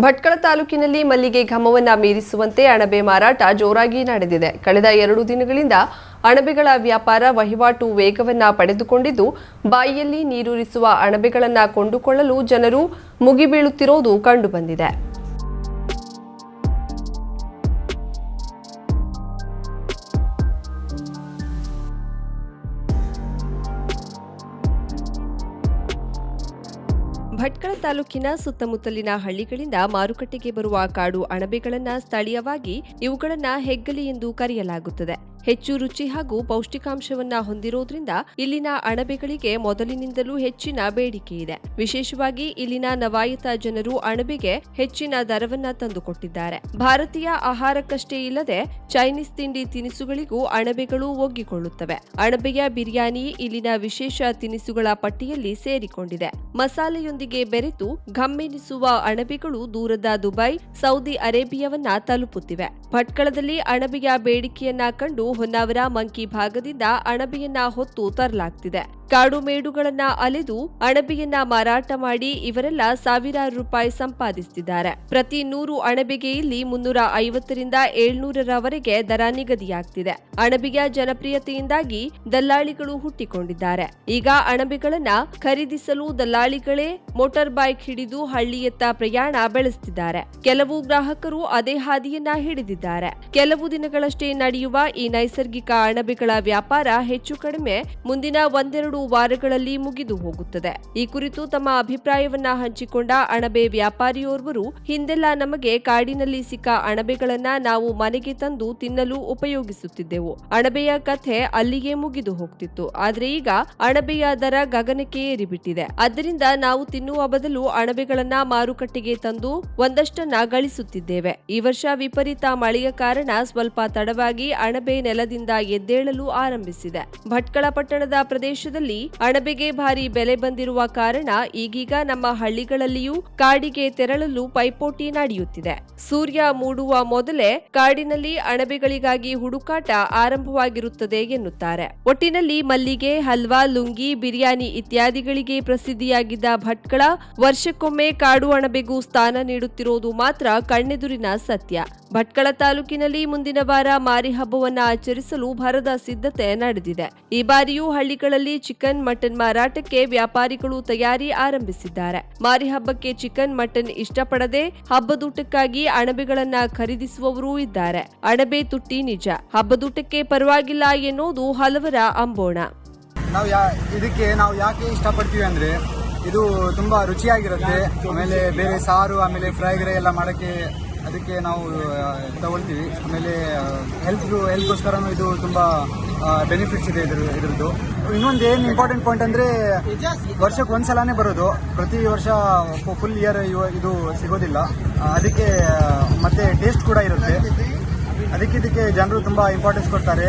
ಭಟ್ಕಳ ತಾಲೂಕಿನಲ್ಲಿ ಮಲ್ಲಿಗೆ ಘಮವನ್ನ ಮೀರಿಸುವಂತೆ ಅಣಬೆ ಮಾರಾಟ ಜೋರಾಗಿ ನಡೆದಿದೆ. ಕಳೆದ ಎರಡು ದಿನಗಳಿಂದ ಅಣಬೆಗಳ ವ್ಯಾಪಾರ ವಹಿವಾಟು ವೇಗವನ್ನ ಪಡೆದುಕೊಂಡಿದ್ದು, ಬಾಯಿಯಲ್ಲಿ ನೀರೂರಿಸುವ ಅಣಬೆಗಳನ್ನ ಕೊಂಡುಕೊಳ್ಳಲು ಜನರು ಮುಗಿಬೀಳುತ್ತಿರುವುದು ಕಂಡುಬಂದಿದೆ. ಭಟ್ಕಳ ತಾಲೂಕಿನ ಸುತ್ತಮುತ್ತಲಿನ ಹಳ್ಳಿಗಳಿಂದ ಮಾರುಕಟ್ಟೆಗೆ ಬರುವ ಕಾಡು ಅಣಬೆಗಳನ್ನ ಸ್ಥಳೀಯವಾಗಿ ಇವುಗಳನ್ನ ಹೆಗ್ಗಲಿ ಎಂದು ಕರೆಯಲಾಗುತ್ತದೆ. ಹೆಚ್ಚು ರುಚಿ ಹಾಗೂ ಪೌಷ್ಟಿಕಾಂಶವನ್ನ ಹೊಂದಿರೋದ್ರಿಂದ ಇಲ್ಲಿನ ಅಣಬೆಗಳಿಗೆ ಮೊದಲಿನಿಂದಲೂ ಹೆಚ್ಚಿನ ಬೇಡಿಕೆ ಇದೆ. ವಿಶೇಷವಾಗಿ ಇಲ್ಲಿನ ನವಾಯತ ಜನರು ಅಣಬೆಗೆ ಹೆಚ್ಚಿನ ದರವನ್ನ ತಂದುಕೊಟ್ಟಿದ್ದಾರೆ. ಭಾರತೀಯ ಆಹಾರಕ್ಕಷ್ಟೇ ಇಲ್ಲದೆ ಚೈನೀಸ್ ತಿಂಡಿ ತಿನಿಸುಗಳಿಗೂ ಅಣಬೆಗಳು ಒಗ್ಗಿಕೊಳ್ಳುತ್ತವೆ. ಅಣಬೆಯ ಬಿರಿಯಾನಿ ಇಲ್ಲಿನ ವಿಶೇಷ ತಿನಿಸುಗಳ ಪಟ್ಟಿಯಲ್ಲಿ ಸೇರಿಕೊಂಡಿದೆ. ಮಸಾಲೆಯೊಂದಿಗೆ ಬೆರೆತು ಘಮ್ಮೆನಿಸುವ ಅಣಬೆಗಳು ದೂರದ ದುಬೈ, ಸೌದಿ ಅರೇಬಿಯಾವನ್ನ ತಲುಪುತ್ತಿವೆ. ಭಟ್ಕಳದಲ್ಲಿ ಅಣಬೆಯ ಬೇಡಿಕೆಯನ್ನ ಕಂಡು ಹೊನ್ನಾವರ ಮಂಕಿ ಭಾಗದಿಂದ ಅಣಬೆಯನ್ನ ಹೊತ್ತು ತರಲಾಗ್ತಿದೆ. ಕಾಡು ಮೇಡುಗಳನ್ನ ಅಲೆದು ಅಣಬೆಯನ್ನ ಮಾರಾಟ ಮಾಡಿ ಇವರೆಲ್ಲ ಸಾವಿರಾರು ರೂಪಾಯಿ ಸಂಪಾದಿಸುತ್ತಿದ್ದಾರೆ ಪ್ರತಿ ನೂರು ಅಣಬೆಗೆ ಇಲ್ಲಿ ಮುನ್ನೂರ ಐವತ್ತರಿಂದ ಏಳ್ನೂರರವರೆಗೆ ದರ ನಿಗದಿಯಾಗ್ತಿದೆ. ಅಣಬೆಯ ಜನಪ್ರಿಯತೆಯಿಂದಾಗಿ ದಲ್ಲಾಳಿಗಳು ಹುಟ್ಟಿಕೊಂಡಿದ್ದಾರೆ. ಈಗ ಅಣಬೆಗಳನ್ನ ಖರೀದಿಸಲು ದಲ್ಲಾಳಿಗಳೇ ಮೋಟಾರ್ ಬೈಕ್ ಹಿಡಿದು ಹಳ್ಳಿಯತ್ತ ಪ್ರಯಾಣ ಬೆಳೆಸುತ್ತಿದ್ದಾರೆ ಕೆಲವು ಗ್ರಾಹಕರು ಅದೇ ಹಾದಿಯನ್ನ ಹಿಡಿದಿದ್ದಾರೆ. ಕೆಲವು ದಿನಗಳಷ್ಟೇ ನಡೆಯುವ ಈ ನೈಸರ್ಗಿಕ ಅಣಬೆಗಳ ವ್ಯಾಪಾರ ಹೆಚ್ಚು ಕಡಿಮೆ. ಮುಂದಿನ ಒಂದೆರಡು ವಾರಗಳಲ್ಲಿ ಮುಗಿದು ಹೋಗುತ್ತದೆ. ಈ ಕುರಿತು ತಮ್ಮ ಅಭಿಪ್ರಾಯವನ್ನ ಹಂಚಿಕೊಂಡ ಅಣಬೆ ವ್ಯಾಪಾರಿಯೋರ್ವರು, ಹಿಂದೆಲ್ಲ ನಮಗೆ ಕಾಡಿನಲ್ಲಿ ಸಿಕ್ಕ ಅಣಬೆಗಳನ್ನ ನಾವು ಮನೆಗೆ ತಂದು ತಿನ್ನಲು ಉಪಯೋಗಿಸುತ್ತಿದ್ದೆವು. ಅಣಬೆಯ ಕಥೆ ಅಲ್ಲಿಗೆ ಮುಗಿದು ಹೋಗ್ತಿತ್ತು. ಆದ್ರೆ ಈಗ ಅಣಬೆಯ ದರ ಗಗನಕ್ಕೆ ಏರಿಬಿಟ್ಟಿದೆ. ಅದರಿಂದ ನಾವು ತಿನ್ನುವ ಬದಲು ಅಣಬೆಗಳನ್ನ ಮಾರುಕಟ್ಟೆಗೆ ತಂದು ಒಂದಷ್ಟನ್ನ ಗಳಿಸುತ್ತಿದ್ದೇವೆ. ಈ ವರ್ಷ ವಿಪರೀತ ಮಳೆಯ ಕಾರಣ ಸ್ವಲ್ಪ ತಡವಾಗಿ ಅಣಬೆ ನೆಲದಿಂದ ಎದ್ದೇಳಲು ಆರಂಭಿಸಿದೆ. ಭಟ್ಕಳ ಪಟ್ಟಣದ ಪ್ರದೇಶದಲ್ಲಿ ಅಣಬೆಗೆ ಭಾರಿ ಬೆಲೆ ಬಂದಿರುವ ಕಾರಣ ಈಗೀಗ ನಮ್ಮ ಹಳ್ಳಿಗಳಲ್ಲಿಯೂ ಕಾಡಿಗೆ ತೆರಳಲು ಪೈಪೋಟಿ ನಡೆಯುತ್ತಿದೆ. ಸೂರ್ಯ ಮೂಡುವ ಮೊದಲೇ ಕಾಡಿನಲ್ಲಿ ಅಣಬೆಗಳಿಗಾಗಿ ಹುಡುಕಾಟ ಆರಂಭವಾಗಿರುತ್ತದೆ ಎನ್ನುತ್ತಾರೆ. ಒಟ್ಟಿನಲ್ಲಿ ಮಲ್ಲಿಗೆ, ಹಲ್ವಾ, ಲುಂಗಿ, ಬಿರಿಯಾನಿ ಇತ್ಯಾದಿಗಳಿಗೆ ಪ್ರಸಿದ್ಧಿಯಾಗಿದ್ದ ಭಟ್ಕಳ ವರ್ಷಕ್ಕೊಮ್ಮೆ ಕಾಡು ಅಣಬೆಗೂ ಸ್ಥಾನ ನೀಡುತ್ತಿರುವುದು ಮಾತ್ರ ಕಣ್ಣೆದುರಿನ ಸತ್ಯ. ಭಟ್ಕಳ ತಾಲೂಕಿನಲ್ಲಿ ಮುಂದಿನ ವಾರ ಮಾರಿ ಹಬ್ಬವನ್ನು ಆಚರಿಸಲು ಭರದ ಸಿದ್ಧತೆ ನಡೆದಿದೆ. ಈ ಬಾರಿಯೂ ಹಳ್ಳಿಗಳಲ್ಲಿ ಚಿಕನ್ ಮಟನ್ ಮಾರಾಟಕ್ಕೆ ವ್ಯಾಪಾರಿಗಳು ತಯಾರಿ ಆರಂಭಿಸಿದ್ದಾರೆ. ಮಾರಿ ಹಬ್ಬಕ್ಕೆ ಚಿಕನ್ ಮಟನ್ ಇಷ್ಟಪಡದೆ ಹಬ್ಬದೂಟಕ್ಕಾಗಿ ಅಣಬೆಗಳನ್ನ ಖರೀದಿಸುವವರೂ ಇದ್ದಾರೆ. ಅಣಬೆ ತುಟ್ಟಿ ನಿಜ, ಹಬ್ಬದೂಟಕ್ಕೆ ಪರವಾಗಿಲ್ಲ ಎನ್ನುವುದು ಹಲವರ ಅಂಬೋಣ. ನಾವು ಇದಕ್ಕೆ ನಾವು ಯಾಕೆ ಇಷ್ಟಪಡ್ತೀವಿ ಅಂದರೆ ಇದು ತುಂಬ ರುಚಿಯಾಗಿರುತ್ತೆ. ಆಮೇಲೆ ಬೇರೆ ಸಾರು, ಆಮೇಲೆ ಫ್ರೈ ಗ್ರೈ ಎಲ್ಲ ಮಾಡೋಕ್ಕೆ ಅದಕ್ಕೆ ನಾವು ತಗೊಳ್ತೀವಿ ಆಮೇಲೆ ಹೆಲ್ತ್ ಹೆಲ್ತ್ಗೋಸ್ಕರನೂ ಇದು ತುಂಬ ಬೆನಿಫಿಟ್ಸ್ ಇದೆ ಇದ್ರ ಇದ್ರದ್ದು. ಇನ್ನೊಂದು ಏನು ಇಂಪಾರ್ಟೆಂಟ್ ಪಾಯಿಂಟ್ ಅಂದರೆ, ವರ್ಷಕ್ಕೆ ಒಂದು ಸಲನೇ ಬರೋದು. ಪ್ರತಿ ವರ್ಷ ಫುಲ್ ಇಯರ್ ಇದು ಸಿಗೋದಿಲ್ಲ. ಅದಕ್ಕೆ ಮತ್ತೆ ಟೇಸ್ಟ್ ಕೂಡ ಇರುತ್ತೆ. ಅದಕ್ಕೆ ಇದಕ್ಕೆ ಜನರು ತುಂಬ ಇಂಪಾರ್ಟೆನ್ಸ್ ಕೊಡ್ತಾರೆ.